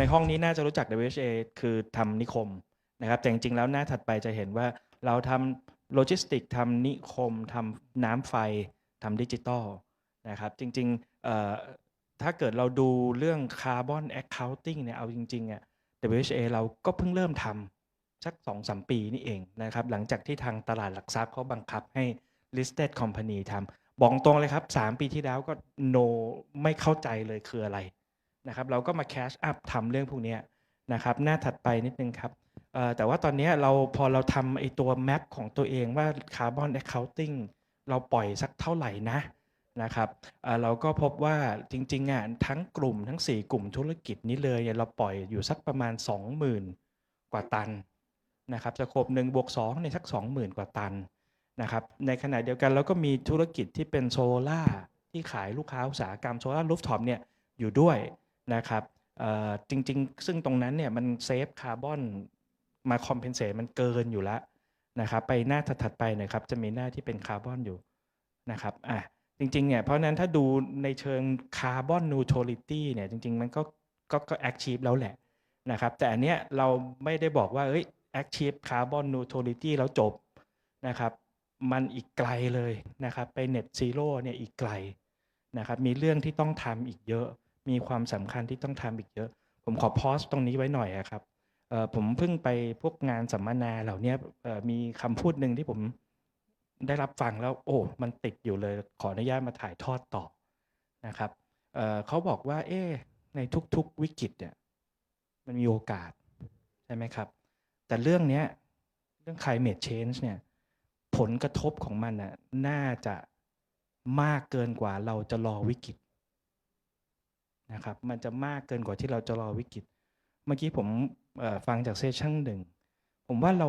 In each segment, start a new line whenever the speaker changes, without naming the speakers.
ในห้องนี้น่าจะรู้จัก WHA คือทำนิคมนะครับแต่จริงๆแล้วหน้าถัดไปจะเห็นว่าเราทำโลจิสติกทำนิคมทำน้ำไฟทำดิจิตอลนะครับจริงๆถ้าเกิดเราดูเรื่องคาร์บอนแอคเคาท์ติ้งเนี่ยเอาจริงๆอะ WHA เราก็เพิ่งเริ่มทำสัก2อสปีนี่เองนะครับหลังจากที่ทางตลาดหลักทรัพย์เขาบังคับให้ listed company ทำบอกตรงเลยครับ 3 ปีที่แล้วก็ no ไม่เข้าใจเลยคืออะไร นะครับเราก็มา cash up ทำเรื่องพวกนี้นะครับหน้าถัดไปนิดนึงครับแต่ว่าตอนนี้เราพอเราทำไอตัว map ของตัวเองว่า carbon accounting เราปล่อยสักเท่าไหร่นะนะครับเราก็พบว่าจริงๆอะทั้งกลุ่มทั้ง 4 กลุ่มธุรกิจนี้เลยเราปล่อยอยู่สักประมาณ 20,000 กว่าตันนะครับสโคบหนึ่งบวก2เนี่ยสัก 20,000 กว่าตันนะครับในขณะเดียวกันเราก็มีธุรกิจที่เป็นโซล่าที่ขายลูกค้าอุตสาหกรรมโซล่ารูฟท็อปเนี่ยอยู่ด้วย นะครับจริงๆ ซึ่งตรงนั้นเนี่ยมันเซฟคาร์บอนมาคอมเพนเซตมันเกินอยู่แล้วนะครับไปหน้าถัดๆไปนะครับจะมีหน้าที่เป็นคาร์บอนอยู่นะครับอะจริงๆเนี่ยเพราะฉะนั้นถ้าดูในเชิงคาร์บอนนูโทลิตี้เนี่ยจริง ๆ มันก็ก็ก็แอคชีพแล้วแหละนะครับแต่อันเนี้ยเราไม่ได้บอกว่าเอ้ยแอคชีพคาร์บอนนูโทลิตี้แล้วจบนะครับมันอีกไกลเลยนะครับไปเน็ตซีโร่เนี่ยอีกไกลนะครับมีเรื่องที่ต้องทำอีกเยอะ มีความสำคัญที่ต้องทำอีกเยอะ ผมขอพอสตรงนี้ไว้หน่อยครับผมเพิ่งไปพวกงานสัมมนาเหล่านี้มีคำพูดหนึ่งที่ผมได้รับฟังแล้ว โอ้ มันติดอยู่เลย ขออนุญาตมาถ่ายทอดต่อนะครับเเขาบอกว่า เอ๊ในทุกๆวิกฤตเนี่ย มันมีโอกาส ใช่ไหมครับ แต่เรื่องนี้เรื่อง climate change เนี่ย ผลกระทบของมันน่ะน่าจะมากเกินกว่าเราจะรอวิกฤต นะครับมันจะมากเกินกว่าที่เราจะรอวิกฤต เมื่อกี้ผมฟังจากเซสชั่นหนึ่งผมว่าเรา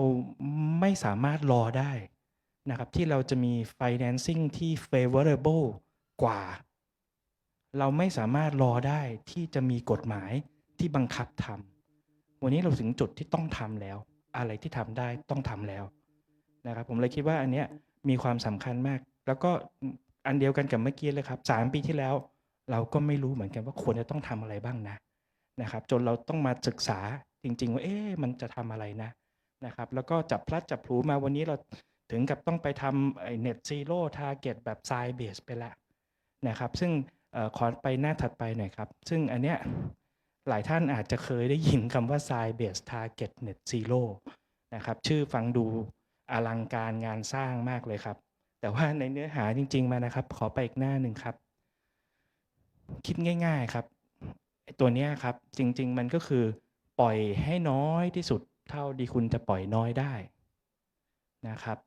ไม่สามารถรอได้นะครับที่เราจะมี financing ที่ favorable กว่า เราไม่สามารถรอได้ที่จะมีกฎหมายที่บังคับทำวันนี้เราถึงจุดที่ต้องทำแล้ว อะไรที่ทำได้ต้องทำแล้วนะครับผมเลยคิดว่าอันเนี้ยมีความสำคัญมาก แล้วก็อันเดียวกันกับเมื่อกี้เลยครับสามปีที่แล้ว เราก็ไม่รู้เหมือนกันว่าควรจะต้องทำอะไรบ้างนะนะครับ จนเราต้องมาศึกษาจริง ๆ ว่าเอ๊ะมันจะทำอะไรนะนะครับ แล้วก็จับพลัดจับผลูมาวันนี้เราถึงกับต้องไปทำไอ้เน็ตซีโร่ทาร์เก็ตแบบไซเบสไปล้วนะครับ ซึ่งออขอไปหน้าถัดไปหน่อยครับ ซึ่งอันเนี้ยหลายท่านอาจจะเคยได้ยินคำว่า s i b a s e Target Net Zero นะครับ ชื่อฟังดูอลังการงานสร้างมากเลยครับ แต่ว่าในเนื้อหาจริง ๆ มานะครับ ขอไปอีกหน้าหนึ่งครับ คิดง่าย ๆครับตัวนี้ครับจริง ๆ มันก็คือปล่อยให้น้อยที่สุดเท่าที่คุณจะปล่อยน้อยได้นะครับ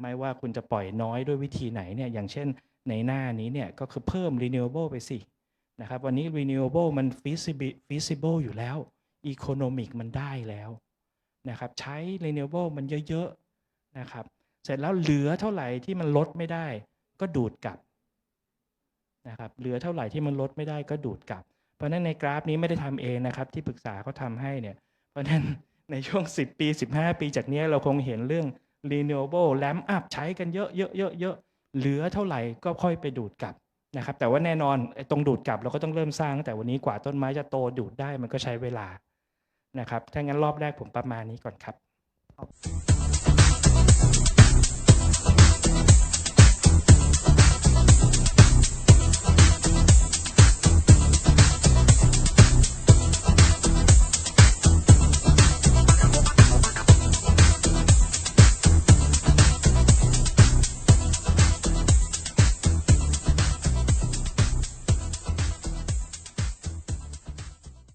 ไม่ว่าคุณจะปล่อยน้อยด้วยวิธีไหนเนี่ยอย่างเช่นในหน้านี้เนี่ยก็คือเพิ่ม renewable ไปสินะครับวันนี้ renewable มัน feasible อยู่แล้ว economic มันได้แล้วนะครับใช้ renewable มันเยอะๆนะครับเสร็จแล้วเหลือเท่าไหร่ที่มันลดไม่ได้ ก็ดูดกลับ นะครับเหลือเท่าไหร่ที่มันลดไม่ได้ก็ดูดกลับ เพราะฉะนั้นในกราฟนี้ไม่ได้ทำเองนะครับ ที่ปรึกษาเขาทำให้เนี่ยเพราะฉะนั้นในช่วง 10 ปี 15 ปีจากนี้เราคงเห็นเรื่อง renewable ramp up ใช้กันเยอะเยอะเยอะเยอะเหลือเท่าไหร่ก็ค่อยไปดูดกลับนะครับ แต่ว่าแน่นอนตรงดูดกลับเราก็ต้องเริ่มสร้างตั้งแต่วันนี้กว่าต้นไม้จะโตดูดได้มันก็ใช้เวลานะครับถ้างั้นรอบแรกผมประมาณนี้ก่อนครับ